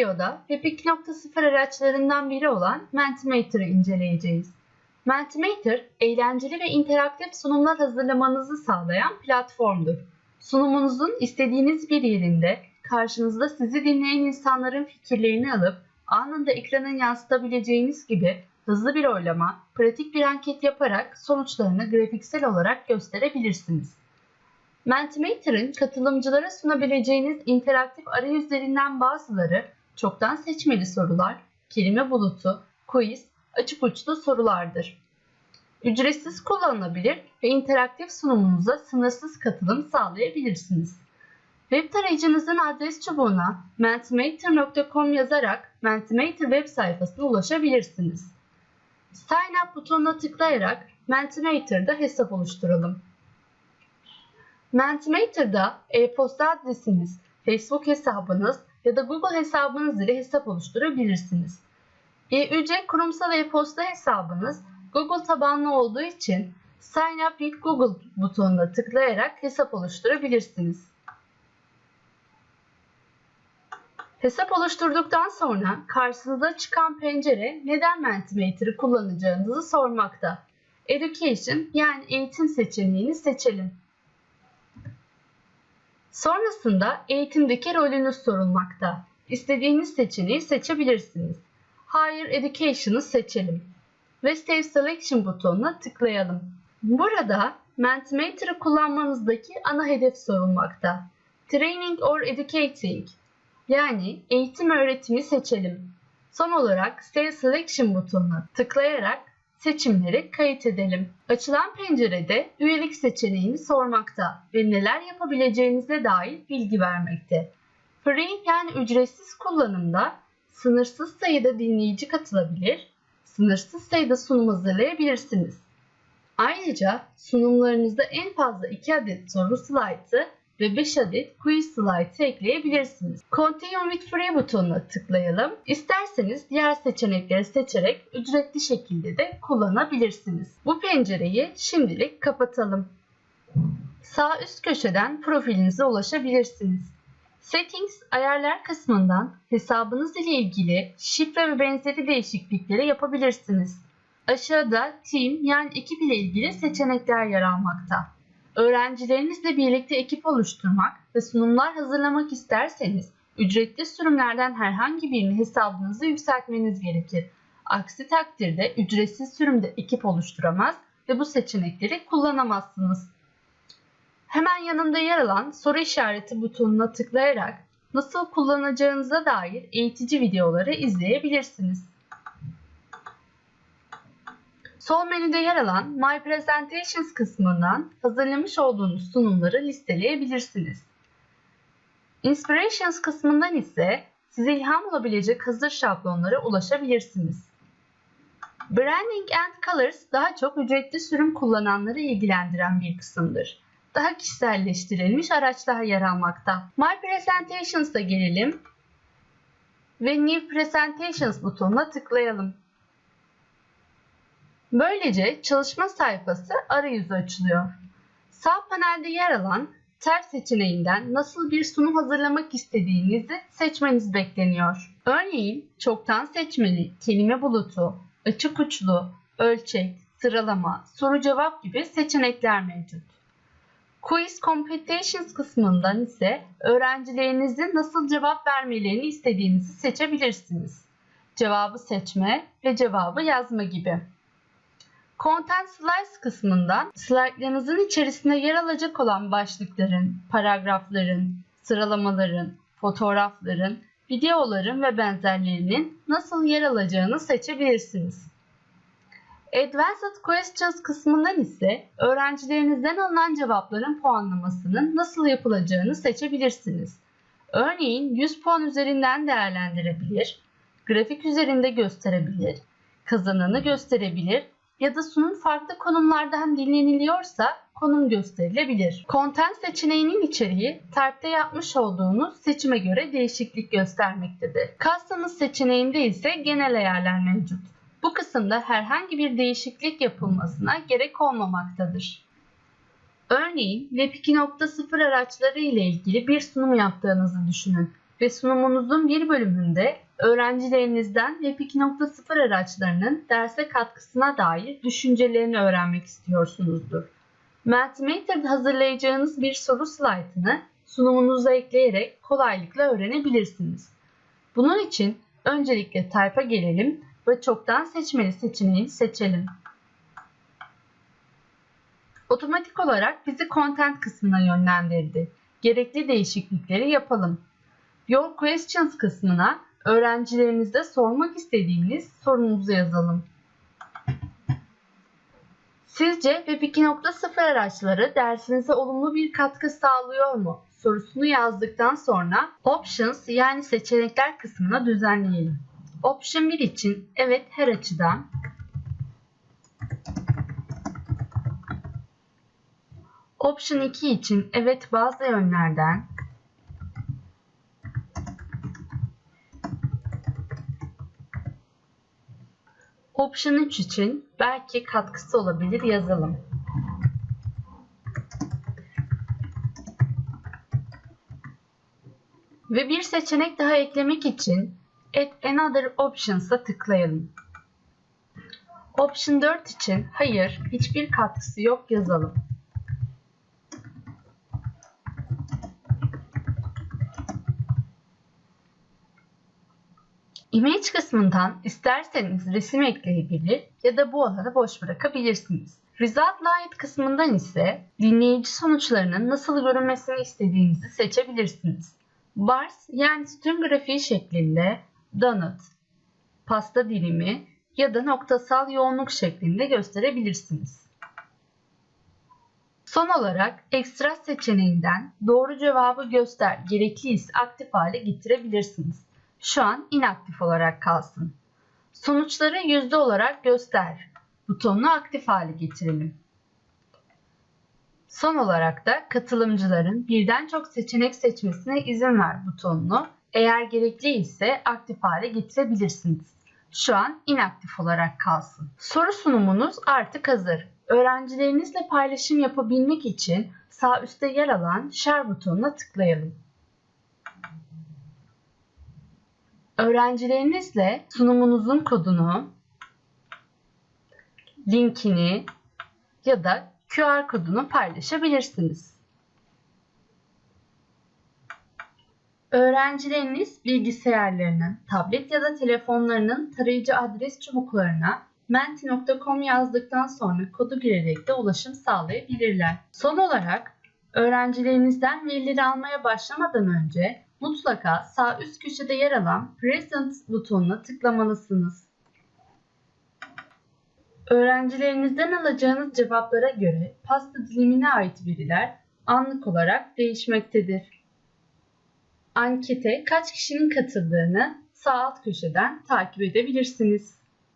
videoda Web 2.0 araçlarından biri olan Mentimeter'ı inceleyeceğiz. Mentimeter, eğlenceli ve interaktif sunumlar hazırlamanızı sağlayan platformdur. Sunumunuzun istediğiniz bir yerinde karşınızda sizi dinleyen insanların fikirlerini alıp anında ekranın yansıtabileceğiniz gibi hızlı bir oylama, pratik bir anket yaparak sonuçlarını grafiksel olarak gösterebilirsiniz. Mentimeter'ın katılımcılara sunabileceğiniz interaktif arayüzlerinden bazıları çoktan seçmeli sorular, kelime bulutu, quiz, açık uçlu sorulardır. Ücretsiz kullanılabilir ve interaktif sunumunuza sınırsız katılım sağlayabilirsiniz. Web tarayıcınızın adres çubuğuna mentimeter.com yazarak Mentimeter web sayfasına ulaşabilirsiniz. Sign up butonuna tıklayarak Mentimeter'da hesap oluşturalım. Mentimeter'da e-posta adresiniz, Facebook hesabınız ya da Google hesabınız ile hesap oluşturabilirsiniz. EÜC kurumsal e-posta hesabınız Google tabanlı olduğu için Sign up with Google butonuna tıklayarak hesap oluşturabilirsiniz. Hesap oluşturduktan sonra karşınıza çıkan pencere neden Mentimeter'ı kullanacağınızı sormakta. Education yani eğitim seçeneğini seçelim. Sonrasında eğitimdeki rolünüz sorulmakta. İstediğiniz seçeneği seçebilirsiniz. Higher Education'ı seçelim ve Save Selection butonuna tıklayalım. Burada Mentimeter'ı kullanmanızdaki ana hedef sorulmakta. Training or Educating yani eğitim öğretimi seçelim. Son olarak Save Selection butonuna tıklayarak seçimleri kayıt edelim. Açılan pencerede üyelik seçeneğini sormakta ve neler yapabileceğinize dair bilgi vermekte. Free yani ücretsiz kullanımda sınırsız sayıda dinleyici katılabilir, sınırsız sayıda sunum hazırlayabilirsiniz. Ayrıca sunumlarınızda en fazla 2 adet soru slaytı ve 5 adet quiz slaytı ekleyebilirsiniz. Continue with Free butonuna tıklayalım. İsterseniz diğer seçenekleri seçerek ücretli şekilde de kullanabilirsiniz. Bu pencereyi şimdilik kapatalım. Sağ üst köşeden profilinize ulaşabilirsiniz. Settings ayarlar kısmından hesabınız ile ilgili şifre ve benzeri değişiklikleri yapabilirsiniz. Aşağıda team yani ekip ile ilgili seçenekler yer almakta. Öğrencilerinizle birlikte ekip oluşturmak ve sunumlar hazırlamak isterseniz ücretli sürümlerden herhangi birini hesabınıza yükseltmeniz gerekir. Aksi takdirde ücretsiz sürümde ekip oluşturamaz ve bu seçenekleri kullanamazsınız. Hemen yanında yer alan soru işareti butonuna tıklayarak nasıl kullanacağınıza dair eğitici videoları izleyebilirsiniz. Sol menüde yer alan My Presentations kısmından hazırlamış olduğunuz sunumları listeleyebilirsiniz. Inspirations kısmından ise size ilham olabilecek hazır şablonlara ulaşabilirsiniz. Branding and Colors daha çok ücretli sürüm kullananları ilgilendiren bir kısımdır. Daha kişiselleştirilmiş araçlar yer almakta. My Presentations'a gelelim ve New Presentations butonuna tıklayalım. Böylece çalışma sayfası arayüzü açılıyor. Sağ panelde yer alan Tab seçeneğinden nasıl bir sunum hazırlamak istediğinizi seçmeniz bekleniyor. Örneğin çoktan seçmeli, kelime bulutu, açık uçlu, ölçek, sıralama, soru cevap gibi seçenekler mevcut. Quiz Computations kısmından ise öğrencilerinizin nasıl cevap vermelerini istediğinizi seçebilirsiniz. Cevabı seçme ve cevabı yazma gibi. Content Slides kısmından slaytlarınızın içerisinde yer alacak olan başlıkların, paragrafların, sıralamaların, fotoğrafların, videoların ve benzerlerinin nasıl yer alacağını seçebilirsiniz. Advanced Questions kısmından ise öğrencilerinizden alınan cevapların puanlamasının nasıl yapılacağını seçebilirsiniz. Örneğin 100 puan üzerinden değerlendirebilir, grafik üzerinde gösterebilir, kazananı gösterebilir ya da sunum farklı konumlardan dinleniliyorsa konum gösterilebilir. Content seçeneğinin içeriği Type'de yapmış olduğunuz seçime göre değişiklik göstermektedir. Customs seçeneğinde ise genel ayarlar mevcut. Bu kısımda herhangi bir değişiklik yapılmasına gerek olmamaktadır. Örneğin Web 2.0 araçları ile ilgili bir sunum yaptığınızı düşünün. ve sunumunuzun bir bölümünde öğrencilerinizden Web 2.0 araçlarının derse katkısına dair düşüncelerini öğrenmek istiyorsunuzdur. Mentimeter'da hazırlayacağınız bir soru slaytını sunumunuza ekleyerek kolaylıkla öğrenebilirsiniz. Bunun için öncelikle Type'a gelelim ve çoktan seçmeli seçeneğini seçelim. Otomatik olarak bizi Content kısmına yönlendirdi. Gerekli değişiklikleri yapalım. Your Questions kısmına öğrencilerinizde sormak istediğiniz sorunuzu yazalım. Sizce Web 2.0 araçları dersinize olumlu bir katkı sağlıyor mu? sorusunu yazdıktan sonra Options yani seçenekler kısmına düzenleyelim. Option 1 için evet her açıdan, Option 2 için evet bazı yönlerden, Option 3 için belki katkısı olabilir yazalım. Ve bir seçenek daha eklemek için Add Another Options'a tıklayalım. Option 4 için hayır, hiçbir katkısı yok yazalım. Image kısmından isterseniz resim ekleyebilir ya da bu alanı boş bırakabilirsiniz. Result Light kısmından ise dinleyici sonuçlarının nasıl görünmesini istediğinizi seçebilirsiniz. Bars yani sütun grafiği şeklinde, donut, pasta dilimi ya da noktasal yoğunluk şeklinde gösterebilirsiniz. Son olarak ekstra seçeneğinden doğru cevabı göster gerekliyse aktif hale getirebilirsiniz. Şu an inaktif olarak kalsın. Sonuçları yüzde olarak göster butonunu aktif hale getirelim. Son olarak da katılımcıların birden çok seçenek seçmesine izin ver butonunu eğer gerekli ise aktif hale getirebilirsiniz. Şu an inaktif olarak kalsın. Soru sunumunuz artık hazır. Öğrencilerinizle paylaşım yapabilmek için sağ üstte yer alan Share butonuna tıklayalım. Öğrencilerinizle sunumunuzun kodunu, linkini ya da QR kodunu paylaşabilirsiniz. Öğrencileriniz bilgisayarlarının, tablet ya da telefonlarının tarayıcı adres çubuklarına menti.com yazdıktan sonra kodu girerek de ulaşım sağlayabilirler. Son olarak öğrencilerinizden verileri almaya başlamadan önce mutlaka sağ üst köşede yer alan Present butonuna tıklamalısınız. Öğrencilerinizden alacağınız cevaplara göre pasta dilimine ait veriler anlık olarak değişmektedir. Ankete kaç kişinin katıldığını sağ alt köşeden takip edebilirsiniz.